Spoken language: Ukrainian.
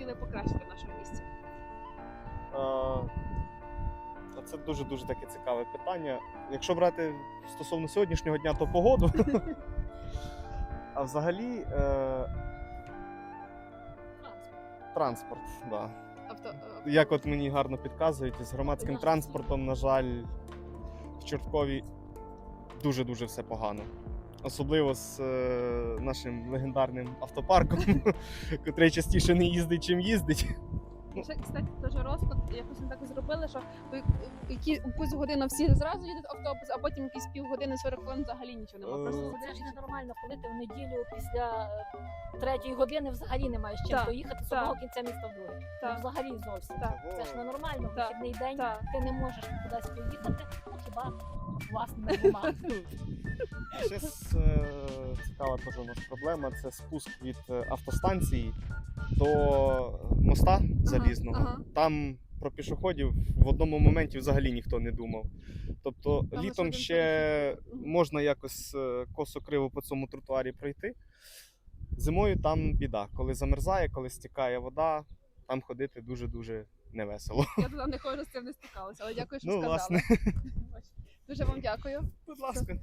хотіли покращити в нашому місті? Це дуже-дуже таке цікаве питання. Якщо брати стосовно сьогоднішнього дня, то погоду. А взагалі е, транспорт, да. Авто, е, Як от мені гарно підказують, з громадським транспортом, на жаль, в Чорткові дуже-дуже все погано. Особливо з е, нашим легендарним автопарком, котрий частіше не їздить, чим їздить. І ще, кстати, теж розклад, якось ми так зробили, що які, якусь годину всі зразу їдуть автобус, а потім якісь півгодини 40 хвилин взагалі нічого немає. Просто Е, Це ж сидиш. ненормально, коли ти в неділю після е, третьої години взагалі не маєш чим Так, доїхати з так. одного кінця міста в другий. Ну, Так, взагалі зовсім. так, Це ж ненормально, в Так, вихідний день так. ти не можеш кудись поїхати, ну хіба власне нема. Ще с- е, цікава теж у нас проблема це спуск від е, автостанції до моста залізного. ага. Там про пішоходів в одному моменті взагалі ніхто не думав. Тобто Там літом один ще. Можна якось е, косо криво по цьому тротуарі пройти. Зимою там біда. Коли замерзає, коли стікає вода, там ходити дуже-дуже невесело. Я туди не ходжу, з цим не стикалася, але дякую, що Ну, сказали. власне. Дуже вам дякую. Будь ласка.